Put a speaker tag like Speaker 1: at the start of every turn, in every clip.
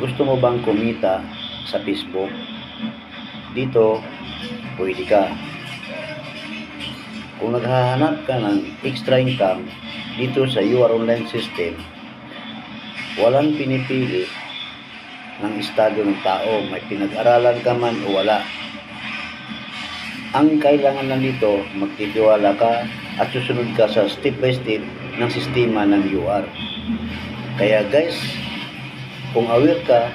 Speaker 1: Gusto mo bang kumita sa Facebook? Dito, pwede ka. Kung naghahanap ka ng extra income dito sa UR Online System, walang pinipili ng estado ng tao, may pinag-aralan ka man o wala. Ang kailangan lang dito, magtitiwala ka at susunod ka sa step by step ng sistema ng UR. Kaya guys, kung aware ka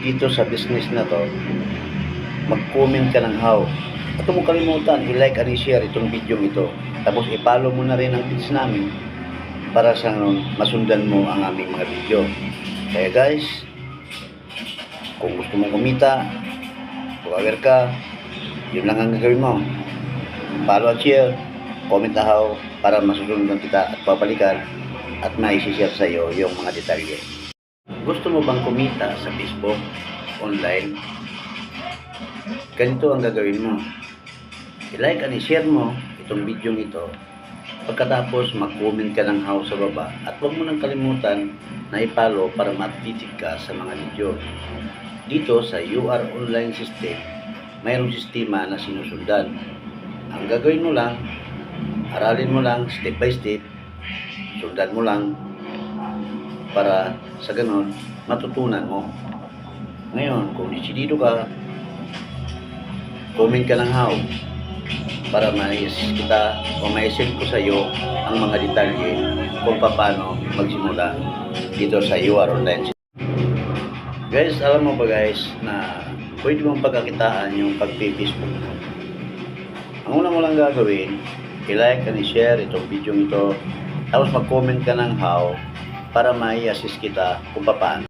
Speaker 1: dito sa business na to, mag-comment ka ng how. At huwag mo kalimutan, i-like and i-share itong video ito. Tapos i-follow mo na rin ang page namin para sa masundan mo ang aming mga video. Kaya guys, kung gusto mong kumita, kung aware ka, yun lang ang gagawin mo. Follow and share, comment na how para masusundan kita at papalikan at maisishare sa iyo yung mga detalye. Gusto mo bang kumita sa Facebook online? Ganito ang gagawin mo. I-like and i-share mo itong video ito. Pagkatapos mag-comment ka ng how sa baba at huwag mo nang kalimutan na i-follow para matitig ka sa mga video. Dito sa UR Online System, mayroong sistema na sinusundan. Ang gagawin mo lang, aralin mo lang step by step, sundan mo lang para sa ganon matutunan mo. Ngayon, kung desidido ka, comment ka ng how para mais kita o maisend ko sa iyo ang mga detalye kung paano magsimula dito sa UR Online. Guys, alam mo ba guys na pwede mong pagkakitaan yung pag-Facebook mo. Ang una mo lang gagawin, i-like and i-share itong video ito tapos mag-comment ka ng how para mai-assist kita kung paano